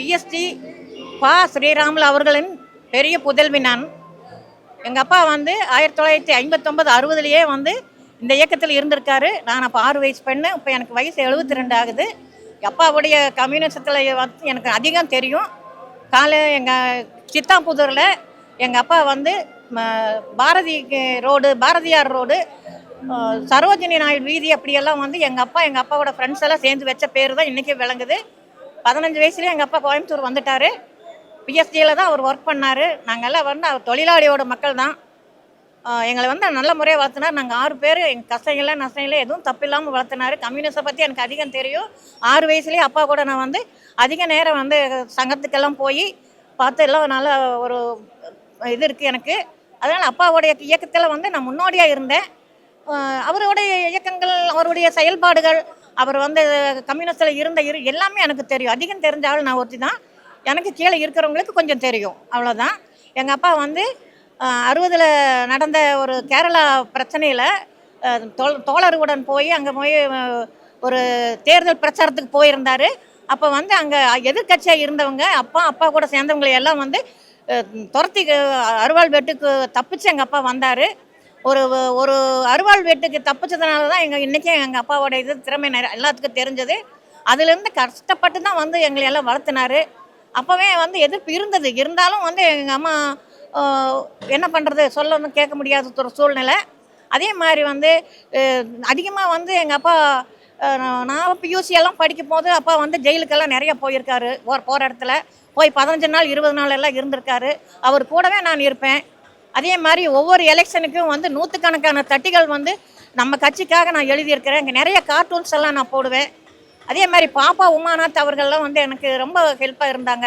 BST பா. ஸ்ரீராமுல் அவர்களின் பெரிய புதல்வி நான். எங்கள் அப்பா வந்து ஆயிரத்தி தொள்ளாயிரத்தி ஐம்பத்தொம்பது அறுபதுலேயே வந்து இந்த இயக்கத்தில் இருந்திருக்காரு. நான் அப்போ ஆறு வயசு பெண்ணு இப்போ எனக்கு வயசு எழுபத்தி ரெண்டு ஆகுது. அப்பாவுடைய கம்யூனிசத்தில் வந்து எனக்கு அதிகம் தெரியும். காலை எங்கள் சித்தாம்புதூரில் எங்கள் அப்பா வந்து பாரதி ரோடு பாரதியார் ரோடு சரோஜினி நாயுடு வீதி அப்படியெல்லாம் வந்து எங்கள் அப்பா எங்கள் அப்பாவோட ஃப்ரெண்ட்ஸ் எல்லாம் சேர்ந்து வச்ச பேர் தான் இன்றைக்கி விளங்குது. பதினஞ்சு வயசுலேயே எங்கள் அப்பா கோயம்புத்தூர் வந்துட்டார். பிஎஸ்டியில் தான் அவர் ஒர்க் பண்ணார். நாங்கள்லாம் வந்து அவர் தொழிலாளியோட மக்கள் தான். எங்களை வந்து நல்ல முறையாக வளர்த்தினார் நாங்கள் ஆறு பேர் எங்கள் கஷ்டங்கள நஷ்டங்கள எதுவும் தப்பில்லாமல் வளர்த்தினார் கம்யூனிஸ்டை பற்றி எனக்கு அதிகம் தெரியும். ஆறு வயசுலேயே அப்பா கூட நான் வந்து அதிக நேரம் வந்து சங்கத்துக்கெல்லாம் போய் பார்த்து எல்லாம் நல்ல ஒரு இது இருக்குது எனக்கு. அதனால் அப்பாவுடைய இயக்கத்தில் வந்து நான் முன்னோடியாக இருந்தேன். அவருடைய இயக்கங்கள் அவருடைய செயல்பாடுகள் அவர் வந்து கம்யூனிஸ்டில் இருந்த இரு எல்லாமே எனக்கு தெரியும். அதிகம் தெரிஞ்ச ஆள் நான் ஒருத்தி தான். எனக்கு கீழே இருக்கிறவங்களுக்கு கொஞ்சம் தெரியும். அவ்வளோதான் எங்கள் அப்பா வந்து அறுபதில் நடந்த ஒரு கேரளா பிரச்சனையில் தோழருடன் போய் அங்கே போய் ஒரு தேர்தல் பிரச்சாரத்துக்கு போயிருந்தார். அப்போ வந்து அங்கே எதிர்க்கட்சியாக இருந்தவங்க அப்பா அப்பா கூட சேர்ந்தவங்களை எல்லாம் வந்து துரத்தி அருவாள் வெட்டுக்கு தப்பிச்சு எங்கள் அப்பா வந்தார். ஒரு ஒரு அருவாள் வெட்டுக்கு தப்பிச்சதுனால தான் எங்கள் இன்றைக்கும் எங்கள் அப்பாவோட இது திறமை நிறைய எல்லாத்துக்கும் தெரிஞ்சது. அதுலேருந்து கஷ்டப்பட்டு தான் வந்து எங்களை எல்லாம் வளர்த்தினார். அப்போவே வந்து எதிர்ப்பு இருந்தது. இருந்தாலும் வந்து எங்கள் அம்மா என்ன பண்ணுறது சொல்லணும் கேட்க முடியாத ஒரு சூழ்நிலை. அதே மாதிரி வந்து அதிகமாக வந்து எங்கள் அப்பா நான் பியூசியெல்லாம் பியூசி எல்லாம் படிக்கும் போது அப்பா வந்து ஜெயிலுக்கெல்லாம் நிறைய போயிருக்காரு. ஒரு போகிற இடத்துல. போய் பதினஞ்சு நாள் இருபது நாள் எல்லாம் இருந்திருக்காரு. அவர் கூடவே நான் இருப்பேன். அதே மாதிரி ஒவ்வொரு எலெக்ஷனுக்கும் வந்து நூற்றுக்கணக்கான தட்டிகள் வந்து நம்ம கட்சிக்காக நான் எழுதியிருக்கிறேன். இங்கே நிறைய கார்ட்டூன்ஸ் எல்லாம் நான் போடுவேன். அதே மாதிரி பாப்பா உமாநாத் அவர்கள்லாம் வந்து எனக்கு ரொம்ப ஹெல்ப்பாக இருந்தாங்க.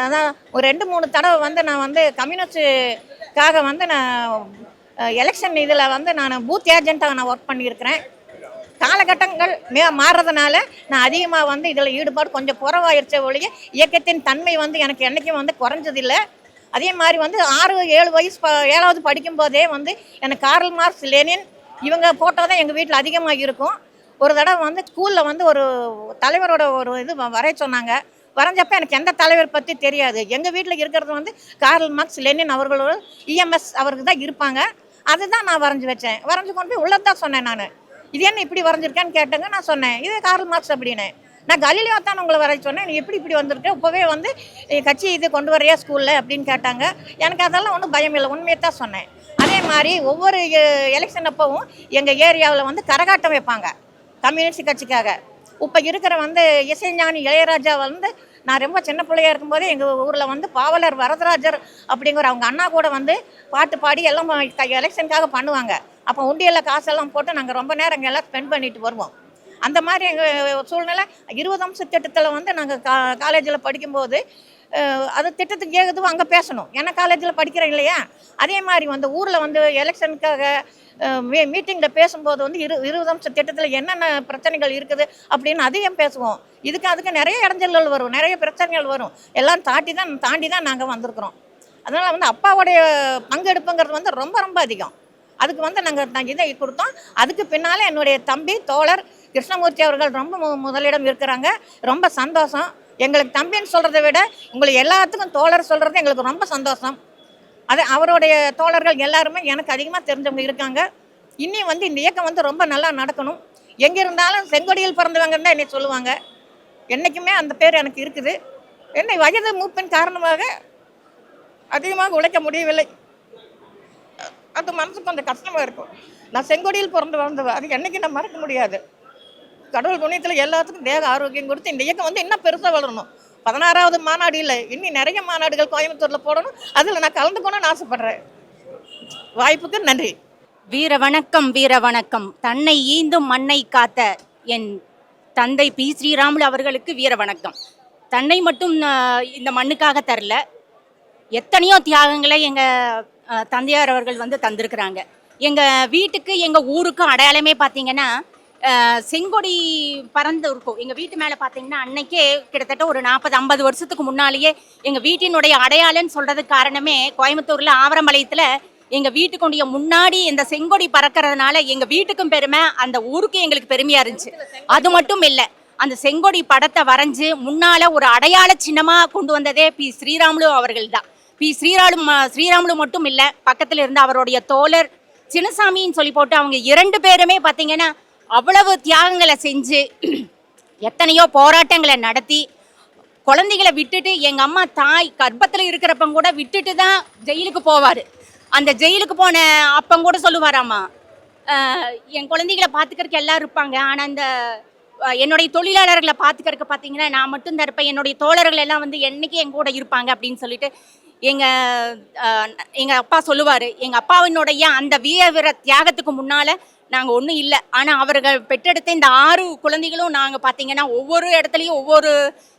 அதான் ஒரு ரெண்டு மூணு தடவை வந்து நான் வந்து கம்யூனிஸ்டுக்காக வந்து நான் எலெக்ஷன் இதில் வந்து நான் பூத் ஏஜென்ட்டாக நான் ஒர்க் பண்ணியிருக்கிறேன். காலகட்டங்கள் மே மாறுறதுனால நான் அதிகமாக வந்து இதில் ஈடுபாடு கொஞ்சம் குறவாயிருச்ச ஒழிய இயக்கத்தின் தன்மை வந்து எனக்கு என்றைக்கும் வந்து குறைஞ்சதில்லை. அதே மாதிரி வந்து ஆறு ஏழு வயசு ப ஏழாவது படிக்கும்போதே வந்து எனக்கு கார்ல் மார்க்ஸ் லெனின் இவங்க ஃபோட்டோ தான் எங்கள் வீட்டில் அதிகமாக இருக்கும். ஒரு தடவை வந்து ஸ்கூலில் வந்து ஒரு தலைவரோட ஒரு இது வ- வரைய சொன்னாங்க. வரைஞ்சப்ப எனக்கு எந்த தலைவர் பற்றி தெரியாது. எங்கள் வீட்டில் இருக்கிறது வந்து கார்ல் மார்க்ஸ் லெனின் அவர்களோட இஎம்எஸ் அவருக்கு தான் இருப்பாங்க. அதுதான் நான் வரைஞ்சி வச்சேன். வரைஞ்சு கொண்டு போய் உள்ளதான் சொன்னேன் நான். இது என்ன இப்படி வரைஞ்சிருக்கேன்னு கேட்டேங்க நான் சொன்னேன். இது கார்ல் மார்க்ஸ் அப்படின்னு நான் கலிலியோ தான் உங்களை வர சொன்னேன். நீ எப்படி இப்படி வந்திருக்க? இப்போவே வந்து "நீ கட்சி இது கொண்டு வரையா ஸ்கூலில் அப்படின்னு கேட்டாங்க. எனக்கு அதெல்லாம் ஒன்றும் பயம் இல்லை. உண்மையை தான் சொன்னேன். அதே மாதிரி ஒவ்வொரு எலெக்ஷன் அப்பவும் எங்கள் ஏரியாவில் வந்து கரகாட்டம் வைப்பாங்க. கம்யூனிஸ்ட் கட்சிக்காக. இப்போ இருக்கிற வந்து இசைஞானி இளையராஜா வந்து நான் ரொம்ப சின்ன பிள்ளையா இருக்கும்போது எங்கள் ஊரில் வந்து பாவலர் வரதராஜர் அப்படிங்கிற அவங்க அண்ணா கூட வந்து பாட்டு பாடி எல்லாம் எலெக்ஷனுக்காக பண்ணுவாங்க. அப்போ உண்டியலில் காசெல்லாம் போட்டு நாங்கள் ரொம்ப நேரம் இங்கே எல்லாம் ஸ்பெண்ட் பண்ணிட்டு வருவோம். அந்த மாதிரி எங்கள் சூழ்நிலை. இருபது அம்ச திட்டத்தில் வந்து நாங்கள் கா காலேஜில் படிக்கும்போது அது திட்டத்துக்கு ஏகதுவும் அங்கே பேசணும். ஏன்னா காலேஜில் படிக்கிறேன் இல்லையா? அதே மாதிரி வந்து ஊரில் வந்து எலெக்ஷனுக்காக மீட்டிங்கில் பேசும்போது வந்து இரு இருபது அம்ச திட்டத்தில் என்னென்ன பிரச்சனைகள் இருக்குது அப்படின்னு அதையும் பேசுவோம். இதுக்கு அதுக்கு நிறைய இடைஞ்சல்கள் வரும். நிறைய பிரச்சனைகள் வரும். எல்லாம் தாண்டி தான் தாண்டி தான் நாங்கள் வந்திருக்கிறோம். அதனால் வந்து அப்பாவுடைய பங்கெடுப்புங்கிறது வந்து ரொம்ப ரொம்ப அதிகம். அதுக்கு வந்து நாங்கள் இதை கொடுத்தோம். அதுக்கு பின்னால் என்னுடைய தம்பி தோழர் கிருஷ்ணமூர்த்தி அவர்கள் ரொம்ப முதலிடம் இருக்கிறாங்க. ரொம்ப சந்தோஷம். எங்களுக்கு தம்பின்னு சொல்கிறத விட உங்களை எல்லாத்துக்கும் தோழர் சொல்கிறது எங்களுக்கு ரொம்ப சந்தோஷம். அது அவருடைய தோழர்கள் எல்லாருமே எனக்கு அதிகமாக தெரிஞ்சவங்க இருக்காங்க. இன்னும் வந்து இந்த இயக்கம் வந்து ரொம்ப நல்லா நடக்கணும். எங்கே இருந்தாலும் செங்கொடியில் பிறந்தவங்கன்னு தான் என்னை சொல்லுவாங்க. என்றைக்குமே அந்த பேர் எனக்கு இருக்குது. என்னை வயது மூப்பின் காரணமாக அதிகமாக உழைக்க முடியவில்லை. அது மனசுக்கு கொஞ்சம் கஷ்டமாக இருக்கும். நான் செங்கொடியில் பிறந்து வளர்ந்தவ அது என்றைக்கு நான் மறக்க முடியாது. கடவுள் புண்ணியத்தில் எல்லாத்துக்கும் தேக ஆரோக்கியம் கொடுத்து இந்த இயக்கம் வந்து இன்னும் பெருசாக வளரணும். பதினாறாவது மாநாடு இல்லை இன்னும் நிறைய மாநாடுகள் கோயம்புத்தூரில் போடணும். அதில் நான் கலந்துக்கணும்னு ஆசைப்படுறேன். வாய்ப்புக்கு நன்றி. வீர வணக்கம் வீர வணக்கம். தன்னை ஈந்தும் மண்ணை காத்த என் தந்தை பி. ஸ்ரீராமுலு அவர்களுக்கு வீர வணக்கம். தன்னை மட்டும் இந்த மண்ணுக்காக தரல. எத்தனையோ தியாகங்களை எங்கள் தந்தையார் அவர்கள் வந்து தந்திருக்கிறாங்க. எங்கள் வீட்டுக்கு எங்கள் ஊருக்கும் அடையாளமே பார்த்தீங்கன்னா செங்கொடி பறந்து இருக்கும். எங்கள் வீட்டு மேலே பார்த்தீங்கன்னா அன்னைக்கே கிட்டத்தட்ட ஒரு நாற்பது ஐம்பது வருஷத்துக்கு முன்னாலேயே எங்கள் வீட்டினுடைய அடையாளம்னு சொல்கிறதுக்கு காரணமே கோயம்புத்தூரில் ஆவரம்பாளையத்தில் எங்கள் வீட்டுக்குடைய முன்னாடி இந்த செங்கொடி பறக்கிறதுனால எங்கள் வீட்டுக்கும் பெருமை அந்த ஊருக்கும் எங்களுக்கு பெருமையாக இருந்துச்சு. அது மட்டும் இல்லை அந்த செங்கொடி படத்தை வரைஞ்சு முன்னால் ஒரு அடையாள சின்னமாக கொண்டு வந்ததே பி. ஸ்ரீராமுலு அவர்கள் தான் பி ஸ்ரீராமு ஸ்ரீராமுலு மட்டும் இல்லை பக்கத்தில் இருந்த அவருடைய தோழர் சின்னசாமின்னு சொல்லி போட்டு அவங்க இரண்டு பேருமே பார்த்தீங்கன்னா அவ்வளவு தியாகங்களை செஞ்சு எத்தனையோ போராட்டங்களை நடத்தி குழந்தைகளை விட்டுட்டு எங்கள் அம்மா தாய் கர்ப்பத்தில் இருக்கிறப்ப கூட விட்டுட்டு தான் ஜெயிலுக்கு போவார். அந்த ஜெயிலுக்கு போன அப்பங்கூட கூட சொல்லுவாராமா என் குழந்தைகளை பார்த்துக்கறக்கு எல்லாரும் இருப்பாங்க. ஆனால் இந்த என்னுடைய தொழிலாளர்களை பார்த்துக்கறக்கு பார்த்தீங்கன்னா நான் மட்டும் தான் இருப்பேன். என்னுடைய தோழர்கள் எல்லாம் வந்து என்னைக்கு என் கூட இருப்பாங்க அப்படின்னு சொல்லிட்டு எங்கள் எங்கள் அப்பா சொல்லுவார். எங்கள் அப்பாவினுடைய அந்த வீர வீர தியாகத்துக்கு முன்னால் நாங்கள் ஒன்றும் இல்லை. ஆனால் அவர்கள் பெற்றெடுத்த இந்த ஆறு குழந்தைகளும் நாங்கள் பார்த்தீங்கன்னா ஒவ்வொரு இடத்துலையும் ஒவ்வொரு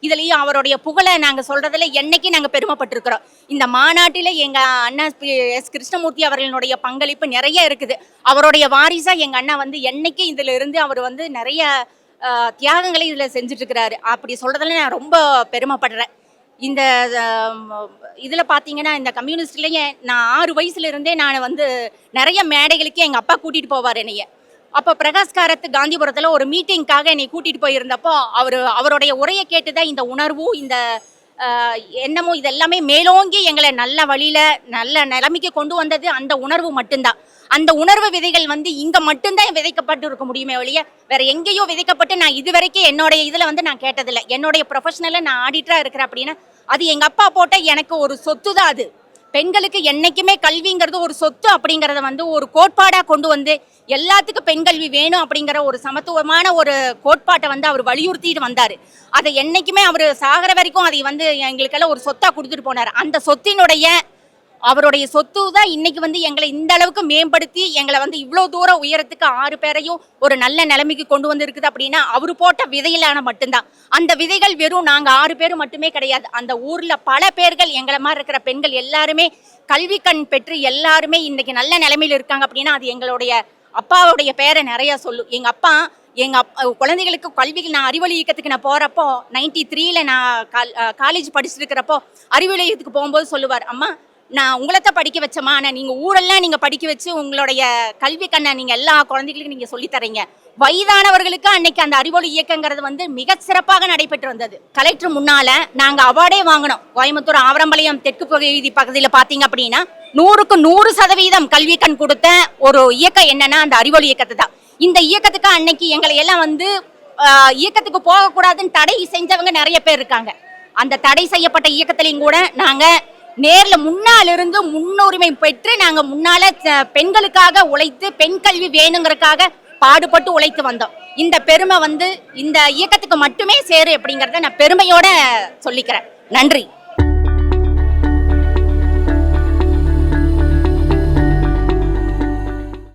இதுலேயும் அவருடைய புகழை நாங்கள் சொல்கிறதுல என்னைக்கு நாங்கள் பெருமைப்பட்டிருக்கிறோம். இந்த மாநாட்டில் எங்கள் அண்ணா எஸ் கிருஷ்ணமூர்த்தி அவர்களுடைய பங்களிப்பு நிறைய இருக்குது. அவருடைய வாரிசாக எங்கள் அண்ணா வந்து என்னைக்கு இதில் இருந்து அவர் வந்து நிறைய தியாகங்களை இதில் செஞ்சுட்ருக்கிறாரு. அப்படி சொல்கிறதுல நான் ரொம்ப பெருமைப்படுறேன். இந்த இதில் பார்த்தீங்கன்னா இந்த கம்யூனிஸ்ட்லேயே நான் ஆறு வயசுல இருந்தே நான் வந்து நிறைய மேடைகளுக்கு எங்கள் அப்பா கூட்டிகிட்டு போவார் என்னைய. அப்போ பிரகாஷ் காரத்து காந்திபுரத்தில் ஒரு மீட்டிங்க்காக என்னை கூட்டிகிட்டு போயிருந்தப்போ அவர் அவருடைய உரையை கேட்டு தான் இந்த உணர்வும் இந்த என்னமோ எண்ணமும் இதெல்லாமே மேலோங்கி எங்களை நல்ல வழியில் நல்ல நிலைமைக்கு கொண்டு வந்தது அந்த உணர்வு மட்டும்தான். அந்த உணர்வு விதைகள் வந்து இங்கே மட்டும்தான் விதைக்கப்பட்டு இருக்க முடியுமே ஒழிய வேற எங்கேயோ விதைக்கப்பட்டு நான் இது வரைக்கும் என்னுடைய இதில் வந்து நான் கேட்டதில்லை. என்னுடைய ப்ரொஃபஷனலில் நான் ஆடிட்டராக இருக்கிறேன் அப்படின்னா அது எங்கள் அப்பா போட்ட எனக்கு ஒரு சொத்து தான் அது. பெண்களுக்கு என்னைக்குமே கல்விங்கிறது ஒரு சொத்து அப்படிங்கிறத வந்து ஒரு கோட்பாடாக கொண்டு வந்து எல்லாத்துக்கும் பெண் கல்வி வேணும் அப்படிங்கிற ஒரு சமத்துவமான ஒரு கோட்பாட்டை வந்து அவர் வலியுறுத்திட்டு வந்தார். அதை என்றைக்குமே அவர் சாகிற வரைக்கும் அதை வந்து எங்களுக்கெல்லாம் ஒரு சொத்தாக கொடுத்துட்டு போனார். அந்த சொத்தினுடைய அவருடைய சொத்து தான் இன்னைக்கு வந்து எங்களை இந்த அளவுக்கு மேம்படுத்தி எங்களை வந்து இவ்வளோ தூரம் உயரத்துக்கு ஆறு பேரையும் ஒரு நல்ல நிலைமைக்கு கொண்டு வந்திருக்குது அப்படின்னா அவர் போட்ட விதையிலான மட்டும்தான். அந்த விதைகள் வெறும் நாங்கள் ஆறு பேர் மட்டுமே கிடையாது. அந்த ஊரில் பல பேர்கள் எங்களை மாதிரி இருக்கிற பெண்கள் எல்லாருமே கல்வி கண் பெற்று எல்லாருமே இன்னைக்கு நல்ல நிலைமையில் இருக்காங்க அப்படின்னா அது எங்களுடைய அப்பாவுடைய பேரை நிறைய சொல்லும். எங்கள் அப்பா எங்கள் குழந்தைகளுக்கு கல்விக்கு நான் அறிவொளி இயக்கத்துக்கு நான் போகிறப்போ நைன்டி த்ரீல நான் கால் காலேஜ் படிச்சுருக்கிறப்போ இருக்கிறப்போ அறிவொளி இயக்கத்துக்கு போகும்போது சொல்லுவார் அம்மா நான் உங்களைத்தான் படிக்க வச்சேம்மா. ஆனால் நீங்கள் ஊரெல்லாம் நீங்கள் படிக்க வச்சு உங்களுடைய கல்வி கண்ணை நீங்கள் எல்லா குழந்தைகளுக்கும் நீங்கள் சொல்லித்தரீங்க வயதானவர்களுக்கு அன்னைக்கு அந்த அறிவொளி இயக்கங்கிறது வந்து மிக சிறப்பாக நடைபெற்று வந்தது. கலெக்டர் முன்னால நாங்கள் அவார்டே வாங்கினோம். கோயம்புத்தூர் ஆவரம்பாளையம் தெற்கு பகுதி பகுதியில் பார்த்தீங்க அப்படின்னா நூறுக்கு நூறு சதவீதம் கல்வி கண் கொடுத்த ஒரு இயக்கம் என்னன்னா அந்த அறிவொளி இயக்கத்தை தான். இந்த இயக்கத்துக்கு அன்னைக்கு எங்களை எல்லாம் வந்து இயக்கத்துக்கு போகக்கூடாதுன்னு தடை செஞ்சவங்க நிறைய பேர் இருக்காங்க. அந்த தடை செய்யப்பட்ட இயக்கத்திலையும் கூட நாங்கள் நேர்ல முன்னாலிருந்து முன்னுரிமை பெற்று நாங்க முன்னால பெண்களுக்காக உழைத்து பெண் கல்வி வேணுங்கிறதுக்காக பாடுபட்டு உழைத்து வந்தோம். இந்த பெருமை வந்து இந்த இயக்கத்துக்கு மட்டுமே சேரும் அப்படிங்கிறத நான் பெருமையோட சொல்லிக்கிறேன். நன்றி.